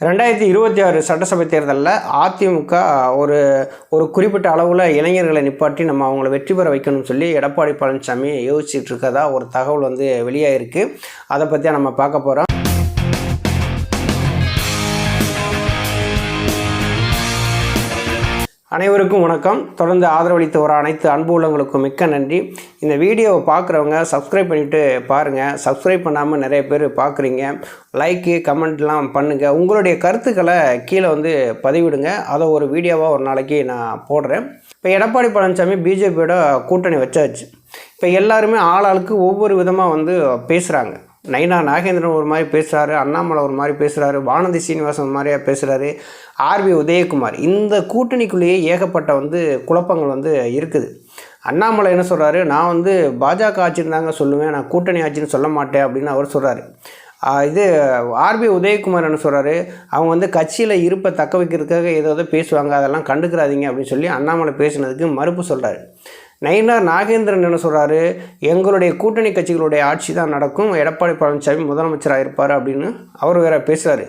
ரெண்டாயிரத்தி இருபத்தி ஆறு சட்டசபை தேர்தலில் அதிமுக ஒரு ஒரு குறிப்பிட்ட அளவில் இளைஞர்களை நிப்பாட்டி நம்ம அவங்கள வெற்றி பெற வைக்கணும்னு சொல்லி எடப்பாடி பழனிசாமி யோசிச்சுட்டு இருக்கதா ஒரு தகவல் வந்து வெளியாகிருக்கு அதை பற்றியாக நம்ம பார்க்க போகிறோம் அனைவருக்கும் வணக்கம். தொடர்ந்து ஆதரவளித்து வர அனைத்து அன்பு உள்ளவங்களுக்கும் மிக்க நன்றி. இந்த வீடியோவை பார்க்குறவங்க சப்ஸ்கிரைப் பண்ணிவிட்டு பாருங்கள் சப்ஸ்கிரைப் பண்ணாமல் நிறைய பேர் பார்க்குறீங்க. லைக்கு கமெண்ட்லாம் பண்ணுங்கள் உங்களுடைய கருத்துக்களை கீழே வந்து பதிவிடுங்க. அதை ஒரு வீடியோவாக ஒரு நாளைக்கு நான் போடுறேன். இப்போ எடப்பாடி பழனிசாமி பிஜேபியோட கூட்டணி வச்சாச்சு. இப்போ எல்லாருமே ஆளாளுக்கு ஒவ்வொரு விதமாக வந்து பேசுகிறாங்க நைனா நாகேந்திரன் ஒரு மாதிரி பேசுகிறாரு அண்ணாமலை ஒரு மாதிரி பேசுகிறாரு வானதி சீனிவாசன் ஒரு மாதிரியாக பேசுகிறாரு ஆர்பி உதயகுமார். இந்த கூட்டணிக்குள்ளேயே ஏகப்பட்ட வந்து குழப்பங்கள் வந்து இருக்குது. அண்ணாமலை என்ன சொல்கிறாரு நான் வந்து பாஜக ஆட்சின்னு தாங்க சொல்லுவேன் நான் கூட்டணி ஆட்சின்னு சொல்ல மாட்டேன் அப்படின்னு அவர் சொல்கிறாரு இது ஆர்பி உதயகுமார் என்ன சொல்கிறாரு அவங்க வந்து கட்சியில் இருப்பை தக்க வைக்கிறதுக்காக ஏதோ பேசுவாங்க அதெல்லாம் கண்டுக்கிறாதீங்க அப்படின்னு சொல்லி அண்ணாமலை பேசினதுக்கு மறுப்பு சொல்கிறாரு நயினார் நாகேந்திரன் என்ன சொல்கிறாரு எங்களுடைய கூட்டணி கட்சிகளுடைய ஆட்சி தான் நடக்கும். எடப்பாடி பழனிசாமி முதலமைச்சராக இருப்பார் அப்படின்னு அவர் வேற பேசுகிறாரு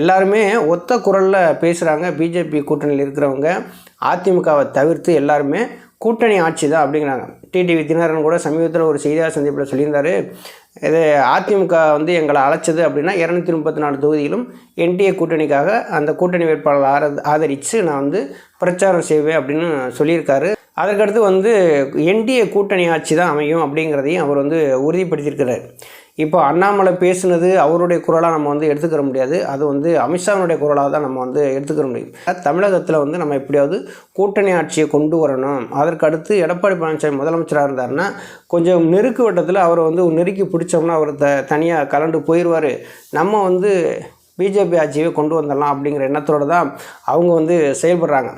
எல்லாருமே ஒத்த குரலில் பேசுகிறாங்க பிஜேபி கூட்டணியில் இருக்கிறவங்க. அதிமுகவை தவிர்த்து எல்லாருமே கூட்டணி ஆட்சி தான் அப்படிங்கிறாங்க. டிடிவி தினகரன் கூட சமீபத்தில் ஒரு செய்தியாளர் சந்திப்பில் சொல்லியிருந்தார். இது அதிமுக வந்து எங்களை அழைச்சது அப்படின்னா இரநூத்தி முப்பத்தி நாலு தொகுதியிலும் என்டிஏ கூட்டணிக்காக அந்த கூட்டணி வேட்பாளர் ஆதரித்து நான் வந்து பிரச்சாரம் செய்வேன் அப்படின்னு சொல்லியிருக்காரு. அதற்கடுத்து வந்து என்டிஏ கூட்டணி ஆட்சி தான் அமையும் அப்படிங்கிறதையும் அவர் வந்து உறுதிப்படுத்தியிருக்கிறார். இப்போ அண்ணாமலை பேசுனது அவருடைய குரலாக நம்ம வந்து எடுத்துக்கிற முடியாது. அது வந்து அமித்ஷாவினுடைய குரலாக தான் நம்ம வந்து எடுத்துக்கிற முடியும். தமிழகத்தில் வந்து நம்ம எப்படியாவது கூட்டணி ஆட்சியை கொண்டு வரணும். அதற்கு அடுத்து எடப்பாடி பழனிசாமி முதலமைச்சராக இருந்தாருன்னா கொஞ்சம் நெருக்கு வட்டத்தில் அவரை வந்து நெருக்கி பிடிச்சோம்னா அவர் த தனியாக கலண்டு போயிடுவார் நம்ம வந்து பிஜேபி ஆட்சியை கொண்டு வந்துடலாம் அப்படிங்கிற எண்ணத்தோடு தான் அவங்க வந்து செயல்படுறாங்க.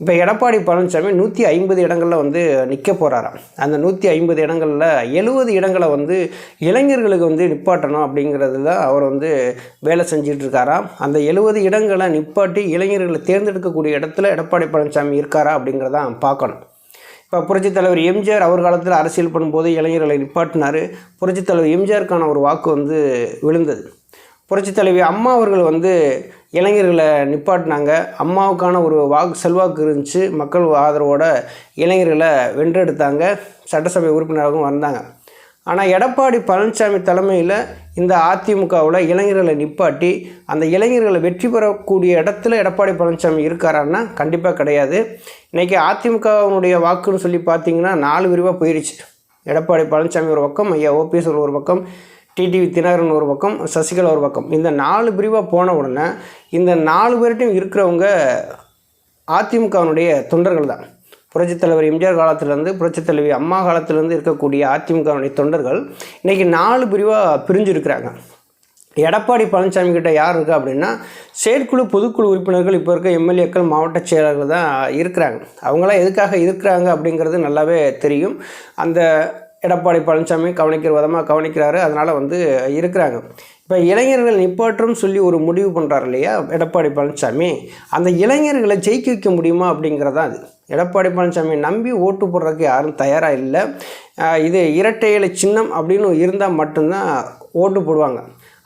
இப்போ எடப்பாடி பழனிசாமி நூற்றி ஐம்பது இடங்களில் வந்து நிற்க போகிறாராம் அந்த நூற்றி ஐம்பது இடங்களில் எழுபது இடங்களை வந்து இளைஞர்களுக்கு வந்து நிப்பாட்டணும் அப்படிங்கிறதுல அவர் வந்து வேலை செஞ்சிட்ருக்காராம் அந்த எழுபது இடங்களை நிப்பாட்டி இளைஞர்களை தேர்ந்தெடுக்கக்கூடிய இடத்துல எடப்பாடி பழனிசாமி இருக்காரா அப்படிங்கிறதான் பார்க்கணும். இப்போ புரட்சித் தலைவர் எம்ஜிஆர் அவர் காலத்தில் அரசியல் பண்ணும்போது இளைஞர்களை நிப்பாட்டினார். புரட்சித் தலைவர் எம்ஜிஆருக்கான ஒரு வாக்கு வந்து விழுந்தது. புரட்சித் தலைவி அம்மா அவர்கள் வந்து இளைஞர்களை நிப்பாட்டினாங்க. அம்மாவுக்கான ஒரு வாக்கு செல்வாக்கு இருந்துச்சு. மக்கள் ஆதரவோட இளைஞர்களை வென்றெடுத்தாங்க. சட்டசபை உறுப்பினராகவும் வந்தாங்க. ஆனால் எடப்பாடி பழனிசாமி தலைமையில் இந்த அதிமுகவில் இளைஞர்களை நிப்பாட்டி அந்த இளைஞர்களை வெற்றி பெறக்கூடிய இடத்துல எடப்பாடி பழனிசாமி இருக்காரான்னா கண்டிப்பாக கிடையாது. இன்றைக்கி அதிமுகவினுடைய வாக்குன்னு சொல்லி பார்த்தீங்கன்னா நாலு விரிவாக போயிடுச்சு எடப்பாடி பழனிசாமி ஒரு பக்கம் ஐயா ஓபிஎஸ் ஒரு பக்கம். டிடிவி தினகரன் ஒரு பக்கம் சசிகலா ஒரு பக்கம். இந்த நாலு பிரிவாக போன உடனே இந்த நாலு பேர்கிட்டையும் இருக்கிறவங்க அதிமுகவினுடைய தொண்டர்கள் தான். புரட்சித் தலைவர் எம்ஜிஆர் காலத்திலேருந்து புரட்சித் தலைவி அம்மா காலத்திலேருந்து இருக்கக்கூடிய அதிமுகவினுடைய தொண்டர்கள் இன்றைக்கி நாலு பிரிவாக பிரிஞ்சிருக்கிறாங்க. எடப்பாடி பழனிசாமி கிட்ட யார் இருக்கா அப்படின்னா செயற்குழு பொதுக்குழு உறுப்பினர்கள் இப்போ இருக்க எம்எல்ஏக்கள் மாவட்ட செயலர்கள் தான் இருக்கிறாங்க. அவங்களாம் எதுக்காக இருக்கிறாங்க அப்படிங்கிறது நல்லாவே தெரியும். அந்த எடப்பாடி பழனிசாமி கவனிக்கிற விதமாக கவனிக்கிறாரு. அதனால் வந்து இருக்கிறாங்க. இப்போ இளைஞர்கள் நிப்பாற்றும் சொல்லி ஒரு முடிவு பண்ணுறாரு இல்லையா? எடப்பாடி பழனிசாமி. அந்த இளைஞர்களை ஜெயிக்க வைக்க முடியுமா அப்படிங்கிறதா அது. எடப்பாடி பழனிசாமி நம்பி ஓட்டு போடுறதுக்கு யாரும் தயாராக இல்லை. இது இரட்டை இலை சின்னம் அப்படின்னு இருந்தால் மட்டும்தான் ஓட்டு போடுவாங்க.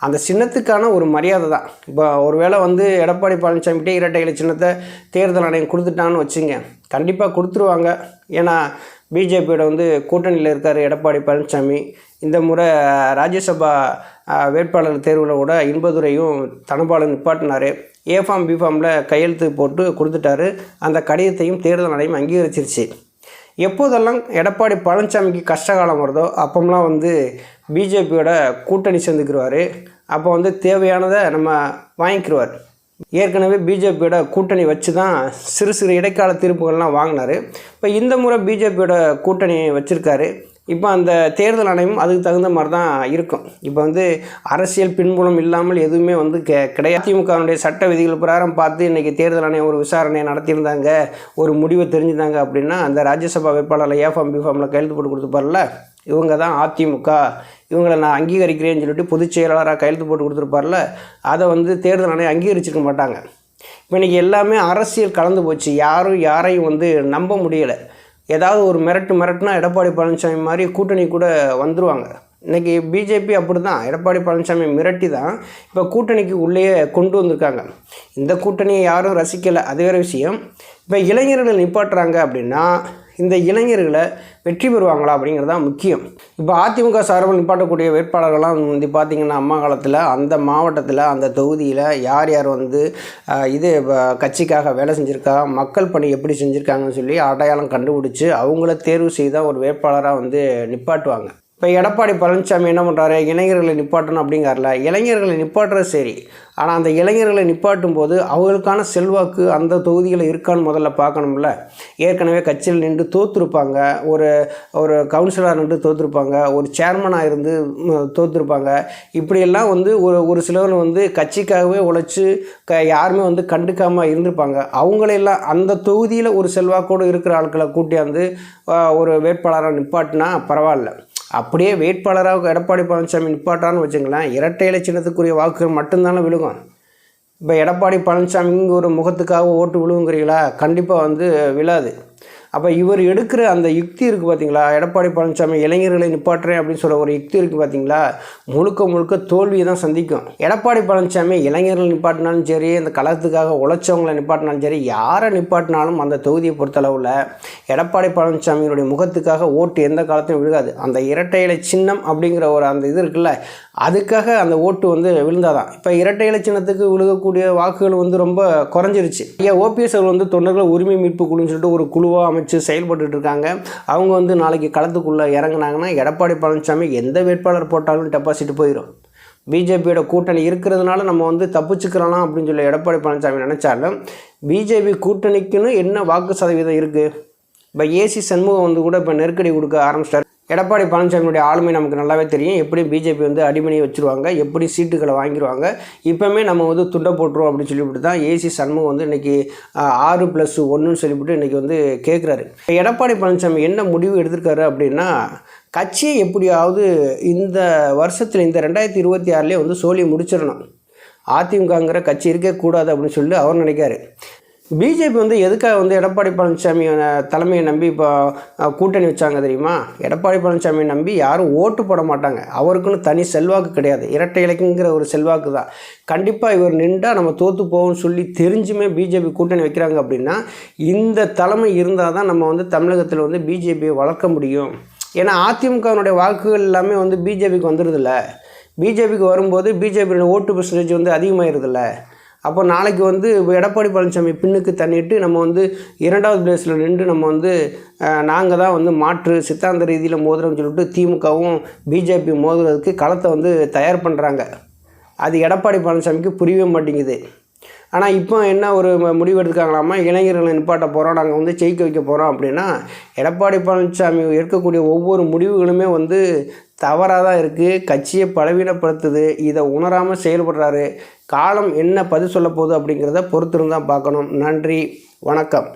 அந்த சின்னத்துக்கான ஒரு மரியாதை தான். இப்போ ஒருவேளை வந்து எடப்பாடி பழனிசாமிகிட்டே இரட்டை இலை சின்னத்தை தேர்தல் ஆணையம் கொடுத்துட்டான்னு வச்சுங்க. கண்டிப்பாக கொடுத்துருவாங்க. ஏன்னா பிஜேபியோட வந்து கூட்டணியில் இருக்கார் எடப்பாடி பழனிசாமி. இந்த முறை ராஜ்யசபா வேட்பாளர் தேர்வில் கூட இன்பதுரையும் தனபாலும் நிப்பாட்டினார். ஏ ஃபார்ம் பி ஃபார்மில் கையெழுத்து போட்டு கொடுத்துட்டாரு. அந்த கடிதத்தையும் தேர்தல் ஆணையம் அங்கீகரிச்சிருச்சு. எப்போதெல்லாம் எடப்பாடி பழனிசாமிக்கு கஷ்டகாலம் வருதோ அப்போம்லாம் வந்து பிஜேபியோட கூட்டணி சேர்ந்துக்கிடுவார் அப்போ வந்து தேவையானதை நம்ம வாங்கிக்கிடுவார் ஏற்கனவே பிஜேபியோட கூட்டணி வச்சு தான் சிறு சிறு இடைக்கால தீர்ப்புகள்லாம் வாங்கினார். இப்போ இந்த முறை பிஜேபியோட கூட்டணி வச்சுருக்காரு. இப்போ அந்த தேர்தல் ஆணையம் அதுக்கு தகுந்த மாதிரி தான் இருக்கும். இப்போ வந்து அரசியல் பின்புலம் இல்லாமல் எதுவுமே வந்து கே கிடையாது. திமுகவுடைய சட்ட விதிகள் பிரகாரம் பார்த்து இன்றைக்கி தேர்தல் ஆணையம் ஒரு விசாரணையை நடத்தியிருந்தாங்க. ஒரு முடிவை தெரிஞ்சுதாங்க அப்படின்னா அந்த ராஜ்யசபா வேட்பாளர் ஏஃபார்ம் பிஃபார்மில் கையெழுத்து போட்டு கொடுத்துப்பார்ல. இவங்க தான் அதிமுக. இவங்களை நான் அங்கீகரிக்கிறேன்னு சொல்லிட்டு பொதுச் செயலாளராக கையெழுத்து போட்டு கொடுத்துருப்பார்ல அதை வந்து தேர்தல் ஆணையம் அங்கீகரிச்சிருக்க மாட்டாங்க. இப்போ இன்றைக்கி எல்லாமே அரசியல் கலந்து போச்சு. யாரும் யாரையும் வந்து நம்ப முடியலை. ஏதாவது ஒரு மிரட்டு மிரட்டுனா எடப்பாடி பழனிசாமி மாதிரி கூட்டணி கூட வந்துடுவாங்க இன்றைக்கி பிஜேபி அப்படி தான் எடப்பாடி பழனிசாமி மிரட்டி தான் இப்போ கூட்டணிக்கு உள்ளேயே கொண்டு வந்திருக்காங்க. இந்த கூட்டணியை யாரும் ரசிக்கலை. அது வேறு விஷயம். இப்போ இளைஞர்களை நிப்பாட்டுறாங்க அப்படின்னா இந்த இளைஞர்களை வெற்றி பெறுவாங்களா அப்படிங்கிறது தான் முக்கியம். இப்போ அதிமுக சார்பில் நிப்பாட்டக்கூடிய வேட்பாளர்கள்லாம் வந்து பார்த்திங்கன்னா அம்மா காலத்தில் அந்த மாவட்டத்தில் அந்த தொகுதியில் யார் யார் வந்து இது கட்சிக்காக வேலை செஞ்சுருக்கா மக்கள் பணி எப்படி செஞ்சுருக்காங்கன்னு சொல்லி அடையாளம் கண்டுபிடிச்சி அவங்கள தேர்வு செய்தால் ஒரு வேட்பாளராக வந்து நிப்பாட்டுவாங்க. இப்போ எடப்பாடி பழனிசாமி என்ன பண்ணுறாரு இளைஞர்களை நிப்பாட்டணும் அப்படிங்கிறல இளைஞர்களை நிப்பாட்டுறது சரி. ஆனால் அந்த இளைஞர்களை நிப்பாட்டும் போது அவங்களுக்கான செல்வாக்கு அந்த தொகுதியில் இருக்கான்னு முதல்ல பார்க்கணும்ல. ஏற்கனவே கட்சியில் நின்று தோற்றுருப்பாங்க ஒரு ஒரு கவுன்சிலராக நின்று தோற்றுருப்பாங்க ஒரு சேர்மனாக இருந்து தோற்றுருப்பாங்க இப்படியெல்லாம் வந்து ஒரு ஒரு சிலர் வந்து கட்சிக்காகவே உழைச்சி க யாருமே வந்து கண்டுக்காமல் இருந்திருப்பாங்க. அவங்களெல்லாம் அந்த தொகுதியில் ஒரு செல்வாக்கோடு இருக்கிற ஆட்களை கூட்டியாந்து ஒரு வேட்பாளராக நிப்பாட்டினா பரவாயில்ல. அப்படியே வேட்பாளராக எடப்பாடி பழனிசாமி நிப்பாட்டான்னு வச்சுங்களேன் இரட்டை இலை சின்னத்துக்குரிய வாக்குகள் மட்டும்தானே விழுகும். இப்போ எடப்பாடி பழனிசாமிங்க ஒரு முகத்துக்காக ஓட்டு விழுங்குறீங்களா கண்டிப்பாக வந்து விழாது. அப்போ இவர் எடுக்கிற அந்த யுக்தி இருக்குது பார்த்தீங்களா எடப்பாடி பழனிசாமி இளைஞர்களை நிப்பாட்டுறேன் அப்படின்னு சொல்கிற ஒரு யுக்தி இருக்குது பார்த்தீங்களா முழுக்க முழுக்க தோல்வியை தான் சந்திக்கும். எடப்பாடி பழனிசாமி இளைஞர்கள் நிப்பாட்டினாலும் சரி இந்த கலத்துக்காக உழைச்சவங்களை நிப்பாட்டினாலும் சரி யாரை நிப்பாட்டினாலும் அந்த தொகுதியை பொறுத்தளவில் எடப்பாடி பழனிசாமியினுடைய முகத்துக்காக ஓட்டு எந்த காலத்தையும் விழுகாது. அந்த இரட்டை இலை சின்னம் அப்படிங்கிற ஒரு அந்த இது இருக்குல்ல அதுக்காக அந்த ஓட்டு வந்து விழுந்தாதான். இப்போ இரட்டை இலை சின்னத்துக்கு விழுகக்கூடிய வாக்குகள் வந்து ரொம்ப குறைஞ்சிருச்சு. ஐயா ஓபிஎஸ் அவர் வந்து தொண்டர்கள் உரிமை மீட்பு குழுன்னு சொல்லிட்டு ஒரு குழுவாக அமைச்சு செயல்பட்டு இருக்காங்க அவங்க வந்து நாளைக்கு களத்துக்குள்ளே இறங்குனாங்கன்னா எடப்பாடி பழனிசாமி எந்த வேட்பாளர் போட்டாலும் டெபாசிட் போயிடும் பிஜேபியோட கூட்டணி இருக்கிறதுனால நம்ம வந்து தப்பிச்சுக்கிறலாம் அப்படின்னு சொல்லி எடப்பாடி பழனிசாமி நினச்சாலும் பிஜேபி கூட்டணிக்குன்னு என்ன வாக்கு சதவீதம் இருக்குது இப்போ ஏசி சண்முகம் வந்து கூட இப்போ நெருக்கடி கொடுக்க ஆரம்பிச்சிட்டார். எடப்பாடி பழனிசாமியுடைய ஆளுமை நமக்கு நல்லாவே தெரியும். எப்படி பிஜேபி வந்து அடிமணி வச்சுருவாங்க. எப்படி சீட்டுகளை வாங்கிடுவாங்க இப்போவுமே நம்ம வந்து துண்டை போட்டுருவோம் அப்படின்னு சொல்லிவிட்டு தான் ஏசி சண்முகம் வந்து இன்றைக்கி ஆறு ப்ளஸ் ஒன்றுன்னு சொல்லிவிட்டு இன்றைக்கி வந்து கேட்குறாரு எடப்பாடி பழனிசாமி என்ன முடிவு எடுத்திருக்காரு அப்படின்னா கட்சியை எப்படியாவது இந்த வருஷத்தில் இந்த ரெண்டாயிரத்தி இருபத்தி ஆறுலேயே வந்து சோழி முடிச்சிடணும். அதிமுகங்கிற கட்சி இருக்கக்கூடாது அப்படின்னு சொல்லி அவர் நினைக்காரு பிஜேபி வந்து எதுக்காக வந்து எடப்பாடி பழனிசாமி தலைமையை நம்பி இப்போ கூட்டணி வச்சாங்க தெரியுமா? எடப்பாடி பழனிசாமியை நம்பி யாரும் ஓட்டு போட மாட்டாங்க. அவருக்குன்னு தனி செல்வாக்கு கிடையாது. இரட்டை இலக்குங்கிற ஒரு செல்வாக்கு தான். கண்டிப்பாக இவர் நின்றா நம்ம தோற்று போவோம்னு சொல்லி தெரிஞ்சுமே பிஜேபி கூட்டணி வைக்கிறாங்க அப்படின்னா இந்த தலைமை இருந்தால் தான் நம்ம வந்து தமிழகத்தில் வந்து பிஜேபியை வளர்க்க முடியும். ஏன்னா அதிமுகவினுடைய வாக்குகள் எல்லாமே வந்து பிஜேபிக்கு வந்துடுதில்ல பிஜேபிக்கு வரும்போது பிஜேபியோட ஓட்டு பர்சன்டேஜ் வந்து அதிகமாகிடுதில்ல அப்போ நாளைக்கு வந்து இப்போ எடப்பாடி பழனிசாமி பின்னுக்கு தண்ணிட்டு நம்ம வந்து இரண்டாவது பிளேஸில் நின்று நம்ம வந்து நாங்கள் தான் வந்து மாற்று சித்தாந்த ரீதியில் மோதுறோம்னு சொல்லிட்டு திமுகவும் பிஜேபி மோதுறதுக்கு களத்தை வந்து தயார் பண்ணுறாங்க அது எடப்பாடி பழனிசாமிக்கு புரியவே மாட்டேங்குது. ஆனால் இப்போ என்ன ஒரு முடிவு எடுத்துக்காங்களாமா இளைஞர்களை நிப்பாட்ட போகிறோம் நாங்கள் வந்து ஜெயிக்க வைக்க போகிறோம் அப்படின்னா எடப்பாடி பழனிசாமி எடுக்கக்கூடிய ஒவ்வொரு முடிவுகளுமே வந்து தவறாக தான் இருக்குது கட்சியை பலவீனப்படுத்துது இதை உணராமல் செயல்படுறாரு காலம் என்ன பதில் சொல்ல போகுது அப்படிங்கிறத பொறுத்திருந்தான் பார்க்கணும். நன்றி வணக்கம்.